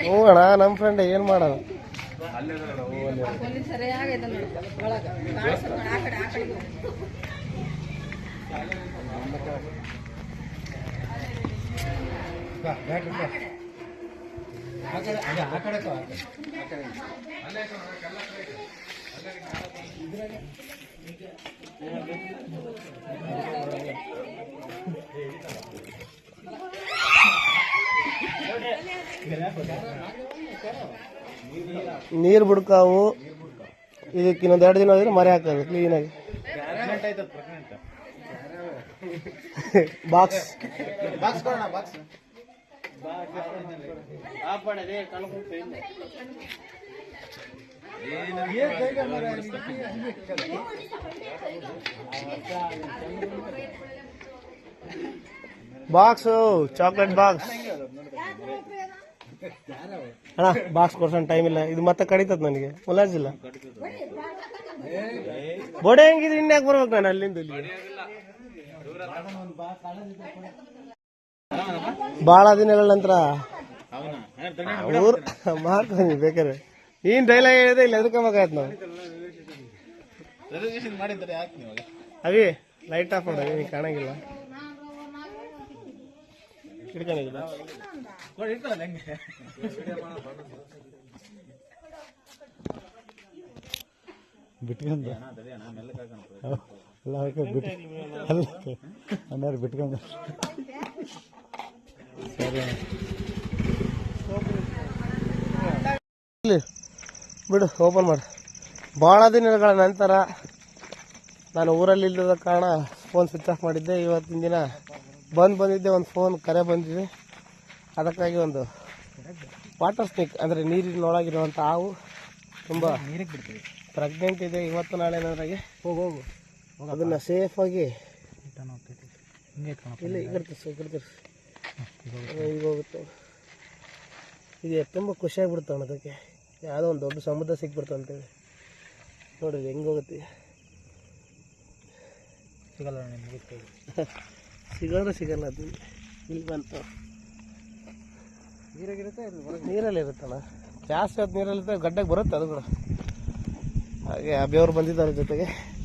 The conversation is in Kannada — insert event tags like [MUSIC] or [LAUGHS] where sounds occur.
ಹ್ಞೂ ಅಣ್ಣ ನಮ್ಮ ಫ್ರೆಂಡ್ ಏನು ಮಾಡೋಣ ಅಲ್ಲಿ ಸರಿಯಾಗೈತೆ ನೋಡಿ ಒಳಗ ಕಾಣಿಸ್ತು ನೋಡಿ, ಆ ಕಡೆ ಆ ಕಡೆ ಹೋಗು. ನೀರು ಬುಡ್ಕಾವು. ಇದಕ್ಕೆ ಇನ್ನೊಂದು ಎರಡು ದಿನ ಆದ್ರೆ ಮರೆ ಹಾಕೋದು ಕ್ಲೀನಾಗಿ ಬಾಕ್ಸ್ ಬಾಕ್ಸು ಚಾಕ್ಲೇಟ್ ಬಾಕ್ಸ್ ಅಣ್ಣ ಬಾಕ್ಸ್ ಕೊಡ್ಸೋಣ ಟೈಮ್ ಇಲ್ಲ. ಇದು ಮತ್ತೆ ಕಡಿತದ ನನಗೆ. ಮುಲಾಜಿಲ್ಲ ಬೋಡೆ ಹೆಂಗಿದ್ರೆ ಇನ್ಯಾಕೆ ಬರ್ಬೇಕು ನಾನು ಅಲ್ಲಿಂದ ಇಲ್ಲಿ? ಭಾಳ ದಿನಗಳ ನಂತರ. ಊರ್ ಮಾಡ್ತೀನಿ ಬೇಕಾದ್ರೆ. ನೀನ್ ಡೈಲಾಗ್ ಹೇಳಿದೆ ಇಲ್ಲ ಎದ್ಕೊಂಬೇಕಾಯ್ತು ನಾವು. ಅವಿ ಲೈಟ್ ಆಫ್ ಮಾಡ ನೀನು ಕಾಣಂಗಿಲ್ಲ ಹಿಡ್ಕೊಂಡಿಲ್ಲ ಬಿಟ್ಕೊಂಡ ಎಲ್ಲ ಹಾಕಿ ಬಿಟ್ಟು ಎಲ್ಲ ಅನ್ನಾರು ಬಿಟ್ಕೊಂಡ. ಸರಿ. ಇಲ್ಲಿ ಬಿಡು ಓಪನ್ ಮಾಡು. ಭಾಳ ದಿನಗಳ ನಂತರ ನಾನು ಊರಲ್ಲಿ ಇಲ್ಲದ ಕಾರಣ ಫೋನ್ ಸ್ವಿಚ್ ಆಫ್ ಮಾಡಿದ್ದೆ. ಇವತ್ತಿನ ದಿನ ಬಂದು ಬಂದಿದ್ದೆ ಒಂದು ಫೋನ್ ಕರೆ ಬಂದಿದೆ. ಅದಕ್ಕಾಗಿ ಒಂದು ವಾಟರ್ ಸ್ನೇಕ್ ಅಂದರೆ ನೀರಿನೊಳಗಿರುವಂಥ ಹಾವು ತುಂಬ ನೀರಿಗೆ ಬಿಡ್ತೀವಿ ಪ್ರೆಗ್ನೆಂಟ್ ಇದೆ. ಇವತ್ತು ನಾಳೆ ಏನಾದ್ರಾಗೆ ಹೋಗು ಹೋಗು. ಅದನ್ನು ಸೇಫಾಗಿ ಇಲ್ಲಿ ತಿರ್ಸು. ಈಗ ಹೋಗುತ್ತೆ. ಇದು ತುಂಬ ಖುಷಿಯಾಗ್ಬಿಡ್ತು ಅದಕ್ಕೆ. ಯಾವುದೋ ಒಂದು ದೊಡ್ಡ ಸಮುದ್ರ ಸಿಕ್ಬಿಡ್ತು ಅಂತೇಳಿ. ನೋಡಿರಿ ಹೆಂಗೆ ಹೋಗುತ್ತೆ. ಸಿಗಲ್ಲ. [LAUGHS] ಸಿಗೋದ್ರೆ ಸಿಗಲ್ಲ ಅದು. ಇಲ್ಲಿ ಬಂತು. ನೀರಾಗಿರುತ್ತೆ ನೀರಲ್ಲಿ ಇರುತ್ತಲ್ಲ. ಜಾಸ್ತಿ ಹೊತ್ತು ನೀರಲ್ಲಿ ಇರುತ್ತೆ ಗಡ್ಡೆಗೆ ಬರುತ್ತೆ ಅದು ಕೂಡ. ಹಾಗೆ ಆ ಬೇವ್ರು ಬಂದಿದ್ದಾರೆ ಜೊತೆಗೆ.